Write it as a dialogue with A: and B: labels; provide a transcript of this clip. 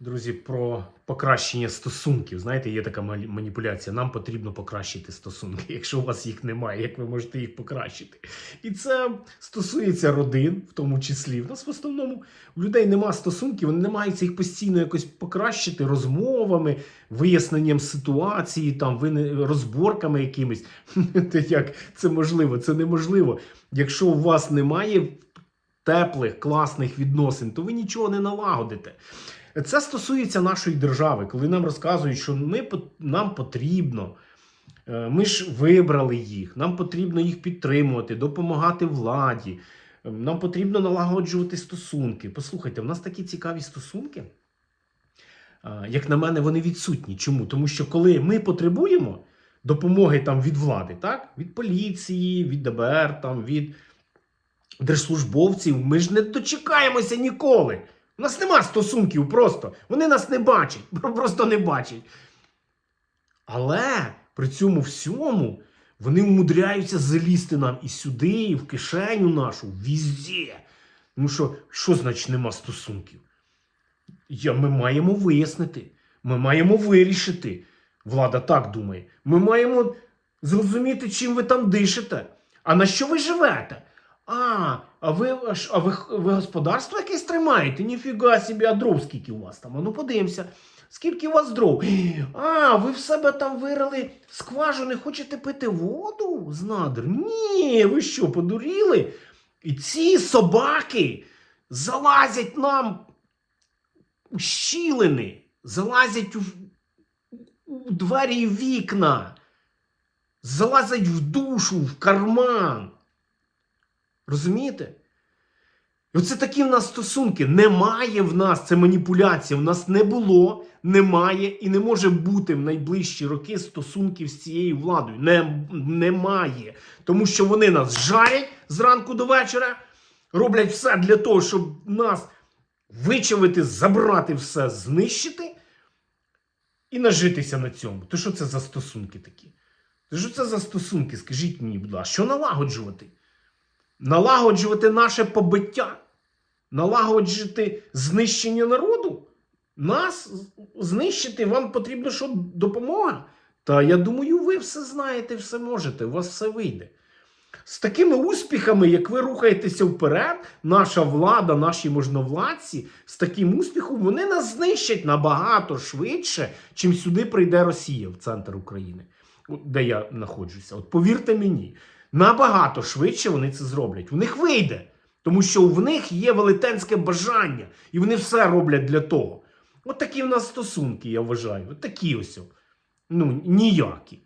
A: Друзі, про покращення стосунків. Знаєте, є така маніпуляція. Нам потрібно покращити стосунки. Якщо у вас їх немає, як ви можете їх покращити? І це стосується родин, в тому числі. У нас в основному у людей нема стосунків, вони намагаються їх постійно якось покращити розмовами, виясненням ситуації, там розборками якимись. Як це можливо? Це неможливо. Якщо у вас немає теплих, класних відносин, то ви нічого не налагодите. Це стосується нашої держави, коли нам розказують, що ми, нам потрібно, е, ми ж вибрали їх, нам потрібно їх підтримувати, допомагати владі, е, нам потрібно налагоджувати стосунки. Послухайте, в нас такі цікаві стосунки. Як на мене, вони відсутні. Чому? Тому що коли ми потребуємо допомоги там від влади, так? від поліції, від ДБР, там, від держслужбовців, ми ж не дочекаємося ніколи. У нас нема стосунків просто. Вони нас не бачать, просто не бачать. Але при цьому всьому вони умудряються залізти нам і сюди, і в кишеню нашу, візде. Ну що, що значить нема стосунків? Я, ми маємо вияснити, ми маємо вирішити. Влада так думає. Ми маємо зрозуміти, чим ви там дишите. А на що ви живете? А, а ви, а ви, ви господарство якесь тримаєте? Ніфіга собі, а дров скільки у вас там? А ну подивимося. Скільки у вас дров? А, ви в себе там вирили скважини, хочете пити воду з надр? Ні, ви що, подуріли? І ці собаки залазять нам у щілини, залазять у, у двері і вікна, залазять в душу, в карман. Розумієте? Оце такі в нас стосунки. Немає в нас це маніпуляція. В нас не було, немає і не може бути в найближчі роки стосунків з цією владою. Не, немає. Тому що вони нас жарять зранку до вечора, роблять все для того, щоб нас вичавити, забрати все, знищити і нажитися на цьому. То що це за стосунки такі? То що це за стосунки? Скажіть мені, будь ласка, що налагоджувати? Налагоджувати наше побиття? Налагоджувати знищення народу? Нас знищити вам потрібно що допомога? Та я думаю, ви все знаєте, все можете, у вас все вийде. З такими успіхами, як ви рухаєтеся вперед, наша влада, наші можновладці, з таким успіхом вони нас знищать набагато швидше, чим сюди прийде Росія в центр України, де я знаходжуся. От повірте мені, набагато швидше вони це зроблять. У них вийде, тому що в них є велетенське бажання, і вони все роблять для того. От такі в нас стосунки, я вважаю. От такі ось. Ну, ніякі.